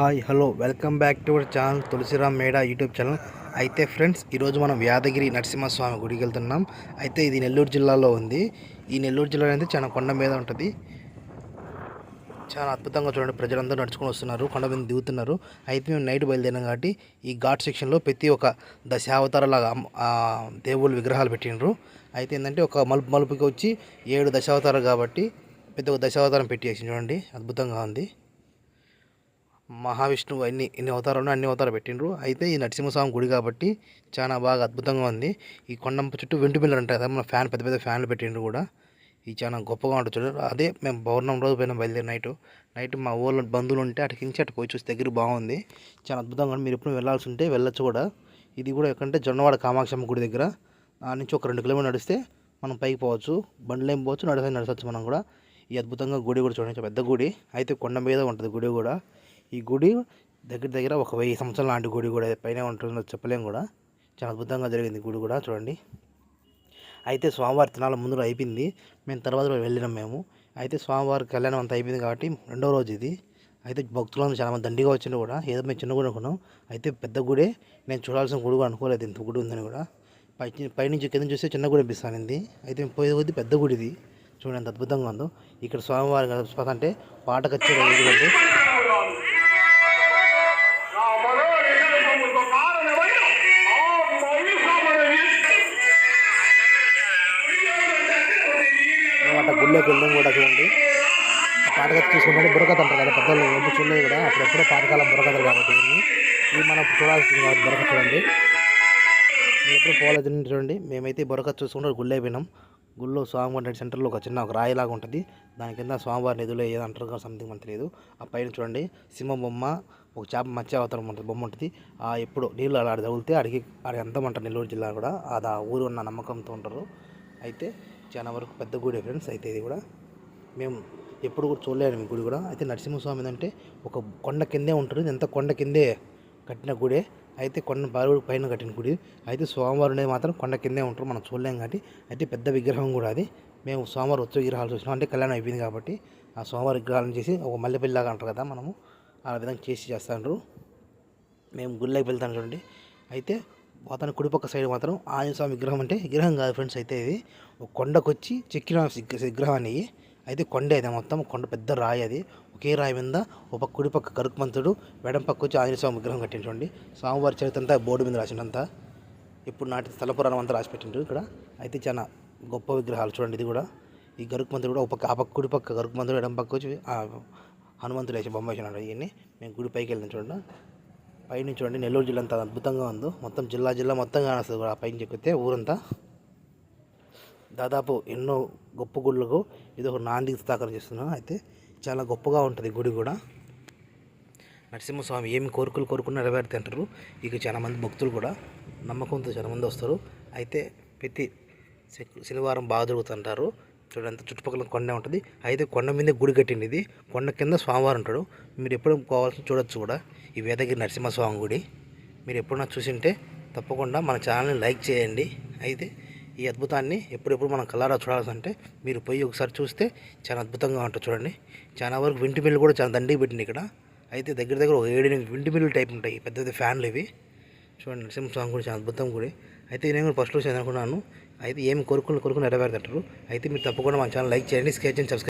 Hi hello welcome back to our channel Tulasiram Meda YouTube channel. అయితే friends ఈరోజు మనం యాదగిరి నరసింహస్వామి గుడికి వెళ్తున్నాం. అయితే ఇది నెల్లూరు జిల్లాలో ఉంది. ఈ నెల్లూరు జిల్లా అనేది చాలా కొండ మీద ఉంటుంది. చాలా అద్భుతంగా చూడండి ప్రజలందరూ నడుచుకొని వస్తున్నారు కొండ మీద దిగుతున్నారు. అయితే మేము నైట్ బయలుదేరినాం కాబట్టి ఈ ఘాట్ సెక్షన్లో ప్రతి ఒక దశావతారలాగా దేవుళ్ళ విగ్రహాలు పెట్టిండ్రు. అయితే ఏంటంటే ఒక మలుపు మలుపుకి వచ్చి ఏడు దశావతారాలు కాబట్టి ప్రతి ఒక దశావతారం పెట్టేసి చూడండి అద్భుతంగా ఉంది. మహావిష్ణువు అన్ని ఎన్ని అవతారాలు అన్ని అవతారాలు పెట్టిండ్రు. అయితే ఈ నరసింహస్వామి గుడి కాబట్టి చాలా బాగా అద్భుతంగా ఉంది. ఈ కొండంప చుట్టూ వెంటు పిల్లలు ఉంటాయి కదా మన ఫ్యాన్ పెద్ద పెద్ద ఫ్యాన్లు పెట్టిండ్రు కూడా. ఇది చాలా గొప్పగా ఉంటుంది చూడండి అదే మేము పౌర్ణం రోజు పోయినా బయలుదేరి నైట్ నైట్ మా ఊళ్ళో బంధువులు ఉంటే అటు కించి అటు పోయి చూసి దగ్గర బాగుంది. చాలా అద్భుతంగా మీరు ఎప్పుడు వెళ్ళాల్సి ఉంటే వెళ్ళొచ్చు కూడా. ఇది కూడా ఎక్కడంటే జొన్నవాడ కామాక్షమ్మ గుడి దగ్గర. ఆ నుంచి ఒక రెండు కిలోమీటర్ నడిస్తే మనం పైకి పోవచ్చు. బండ్లు ఏం పోవచ్చు నడిచి నడవచ్చు మనం కూడా. ఈ అద్భుతంగా గుడి కూడా చూడండి. పెద్ద గుడి. అయితే కొండ మీద ఉంటుంది గుడి కూడా. ఈ గుడి దగ్గర దగ్గర ఒక వెయ్యి సంవత్సరాల లాంటి గుడి కూడా పైన ఉంటుందో చెప్పలేము కూడా. చాలా అద్భుతంగా జరిగింది గుడి కూడా చూడండి. అయితే స్వామివారి తినాల ముందు అయిపోయింది. మేము తర్వాత వెళ్ళినాం మేము. అయితే స్వామివారి కళ్యాణం అంతా అయిపోయింది కాబట్టి రెండో రోజు ఇది. అయితే భక్తులు చాలా మంది దండిగా వచ్చింది కూడా. ఏదో మేము చిన్న గుడి అనుకున్నాం అయితే పెద్ద గుడే నేను చూడాల్సిన గుడి కూడా అనుకోలేదు ఇంత గుడి ఉందని కూడా. పై పైనుంచి కింద చూస్తే చిన్న గుడి అనిపిస్తానింది అయితే మేము పోయే కొద్ది పెద్ద గుడి ఇది చూడండి ఎంత అద్భుతంగా ఉందో. ఇక్కడ స్వామివారి అంటే పాట కచ్చేది మేము అట్లా కూడా చూడండి పాటగా పాటకథ చూసుకుంటే బుర్రకథ అంటారు కదా పెద్దలు ఎప్పుడు చూడలేదు కూడా అప్పుడెప్పుడో పాతకాలం బుర్రకథలు కాబట్టి ఇవి. మనం చూడాల్సింది కాబట్టి బుర్రకథ చూడండి. మీరు ఎప్పుడు పోలేదు చూడండి. మేమైతే ఈ బుర్రకథ చూసుకుంటే గుళ్ళు అయిపోయినాం గుళ్ళో స్వామివారి సెంటర్లో ఒక చిన్న ఒక రాయిలాగా ఉంటుంది. దాని కింద స్వామివారి నిధులు ఏదో అంటారు కదా సంథింగ్ మనకు తెలియదు. ఆ పైన చూడండి సింహ బొమ్మ ఒక చేప మత్స్య అవతారం ఉంటుంది బొమ్మ ఉంటుంది. ఆ ఎప్పుడు నీళ్ళు అలా తగిలితే అడిగి అడిగి అంతమంటారు నెల్లూరు జిల్లా కూడా. అది ఆ ఊరు ఉన్న నమ్మకంతో ఉంటారు. అయితే చాలా వరకు పెద్ద గుడి ఫ్రెండ్స్ అయితే ఇది కూడా. మేము ఎప్పుడు కూడా చూడలేము మీ గుడి కూడా. అయితే నరసింహస్వామి అంటే ఒక కొండ కిందే ఉంటుంది ఎంత కొండ కిందే కట్టిన గుడే. అయితే కొండ బారుడు పైన కట్టిన గుడి. అయితే స్వామివారు అనేది మాత్రం కొండ కిందే ఉంటారు. మనం చూడలేం కాబట్టి. అయితే పెద్ద విగ్రహం కూడా అది. మేము స్వామివారు వచ్చే విగ్రహాలు చూసినాం. అంటే కళ్యాణం అయిపోయింది కాబట్టి ఆ స్వామివారి విగ్రహాలను చేసి ఒక మల్లెపిల్లాగా అంటారు కదా మనము. ఆ విధంగా చేసి చేస్తాండ్రు మేము గుళ్ళకి వెళ్తాను చూడండి. అయితే అతని కుడిపక్క సైడ్ మాత్రం ఆంజనేయ స్వామి విగ్రహం అంటే విగ్రహం కాదు ఫ్రెండ్స్ అయితే ఇది. ఒక కొండకొచ్చి చెక్కిన విగ్ర- విగ్రహాన్ని అయితే కొండ ఇది మొత్తం కొండ పెద్ద రాయి అది. ఒకే రాయి మీద ఒక కుడిపక్క కరుకుమంతుడు వెడం పక్క వచ్చి ఆంజనేయ స్వామి విగ్రహం కట్టించండి స్వామివారి చరిత్ర అంతా బోర్డు మీద రాసిండంతా ఇప్పుడు నాటి స్థలపురాణం అంతా రాసి పెట్టిండ్రు ఇక్కడ. అయితే చాలా గొప్ప విగ్రహాలు చూడండి ఇది కూడా. ఈ గరుకుమంతుడు కూడా ఒక పక్క ఆ పక్క కుడి పక్క గరుకుమంతుడు ఎడం పక్క వచ్చి హనుమంతుడు వేసి బొమ్మ వేసినాడు ఇవన్నీ మేము గుడి పైకి వెళ్ళిన చూడండి. పైన చూడండి నెల్లూరు జిల్లా అంతా అద్భుతంగా ఉందో. మొత్తం జిల్లా జిల్లా మొత్తం కానొస్తుంది కూడా ఆ పైన చెక్కితే ఊరంతా. దాదాపు ఎన్నో గొప్ప గుళ్ళకు ఇది ఒక నాంది స్థాకరణ చేస్తున్నాం. అయితే చాలా గొప్పగా ఉంటుంది గుడి కూడా. నరసింహస్వామి ఏమి కోరికలు కోరుకున్నా నెరవేరుతుంటారు ఇక చాలామంది భక్తులు కూడా నమ్మకంతో చాలామంది వస్తారు. అయితే ప్రతి శ- శనివారం బాగా జరుగుతుంటారు. చూడంతా చుట్టుపక్కల కొండ ఉంటుంది. అయితే కొండ మీద గుడి కట్టింది ఇది. కొండ కింద స్వామివారు ఉంటాడు. మీరు ఎప్పుడు పోవాల్సి చూడొచ్చు కూడా. ఈ వేదగిరి నరసింహస్వామి గుడి. మీరు ఎప్పుడన్నా చూసింటే తప్పకుండా మన ఛానల్ని లైక్ చేయండి. అయితే ఈ అద్భుతాన్ని ఎప్పుడెప్పుడు మనం కలరా చూడాల్సంటే మీరు పోయి ఒకసారి చూస్తే చాలా అద్భుతంగా ఉంటుంది చూడండి. చాలా వరకు వింటి మిల్లు కూడా చాలా దండిగా పెట్టింది ఇక్కడ. అయితే దగ్గర దగ్గర ఒక ఏడు ఎనిమిది వింటి మిల్లు టైప్ ఉంటాయి. పెద్ద పెద్ద ఫ్యాన్లు ఇవి. చూడండి నరసింహస్వామి గుడి చాలా అద్భుతం గుడి. అయితే నేను కూడా ఫస్ట్ చూసి అనుకున్నాను అయితే ఏమి కోరుకుని కోరుకుని నెరవేరుతుంటారు అయితే మీరు తప్పకుండా మా ఛానల్ లైక్ చేయండి స్కెచ్ చేయండి సబ్స్క్రైబ్